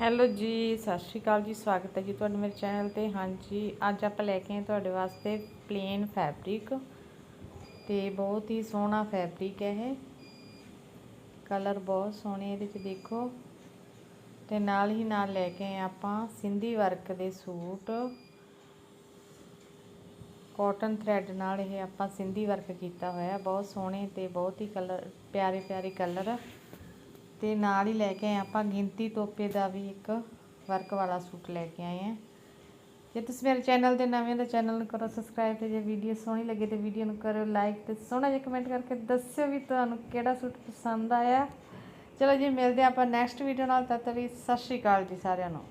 Hello ਜੀ, ਸਤਿ ਸ਼੍ਰੀ ਅਕਾਲ ਜੀ, ਸਵਾਗਤ ਹੈ ਜੀ ਤੁਹਾਡਾ ਮੇਰੇ ਚੈਨਲ ਤੇ। ਹਾਂਜੀ, ਅੱਜ ਆਪਾਂ ਲੈ ਕੇ ਆਏ ਤੁਹਾਡੇ ਵਾਸਤੇ ਪਲੇਨ ਫੈਬਰਿਕ ਤੇ ਬਹੁਤ ਹੀ ਸੋਹਣਾ ਫੈਬਰਿਕ ਹੈ ਇਹ। ਕਲਰ ਬਹੁਤ ਸੋਹਣੇ ਇਹਦੇ ਚ ਦੇਖੋ। ਤੇ ਨਾਲ ਹੀ ਨਾਲ ਲੈ ਕੇ ਆਏ ਆਪਾਂ ਸਿੰਧੀ ਵਰਕ ਦੇ ਸੂਟ। ਕਾਟਨ ਥ੍ਰੈਡ ਨਾਲ ਇਹ ਆਪਾਂ ਸਿੰਧੀ ਵਰਕ ਕੀਤਾ ਹੋਇਆ, ਬਹੁਤ ਸੋਹਣੇ ਤੇ ਬਹੁਤ ਹੀ ਕਲਰ ਪਿਆਰੇ ਪਿਆਰੇ ਕਲਰ ਤੇ ਨਾਲ ਹੀ ਲੈ ਕੇ ਆਏ ਆਪਾਂ ਗਿਣਤੀ ਤੋਪੇ ਦਾ ਵੀ ਇੱਕ ਵਰਕ ਵਾਲਾ ਸੂਟ ਲੈ ਕੇ ਆਏ ਆ ਜੇ ਤੁਸੀਂ ਮੇਰੇ ਚੈਨਲ ਦੇ ਨਵੇਂ ਤਾਂ ਚੈਨਲ ਨੂੰ ਕਰੋ ਸਬਸਕ੍ਰਾਈਬ ਤੇ ਜੇ ਵੀਡੀਓ ਸੋਹਣੀ ਲੱਗੇ ਤੇ ਵੀਡੀਓ ਨੂੰ ਕਰੋ ਲਾਈਕ ਤੇ ਸੋਹਣਾ ਜਿਹਾ ਕਮੈਂਟ ਕਰਕੇ ਦੱਸਿਓ ਵੀ ਤੁਹਾਨੂੰ ਕਿਹੜਾ ਸੂਟ ਪਸੰਦ ਆਇਆ। ਚਲੋ ਜੀ, ਮਿਲਦੇ ਆਪਾਂ ਨੈਕਸਟ ਵੀਡੀਓ ਨਾਲ, ਤਦ ਤੱਕ ਸਤਿ ਸ਼੍ਰੀ ਅਕਾਲ ਜੀ ਸਾਰਿਆਂ ਨੂੰ।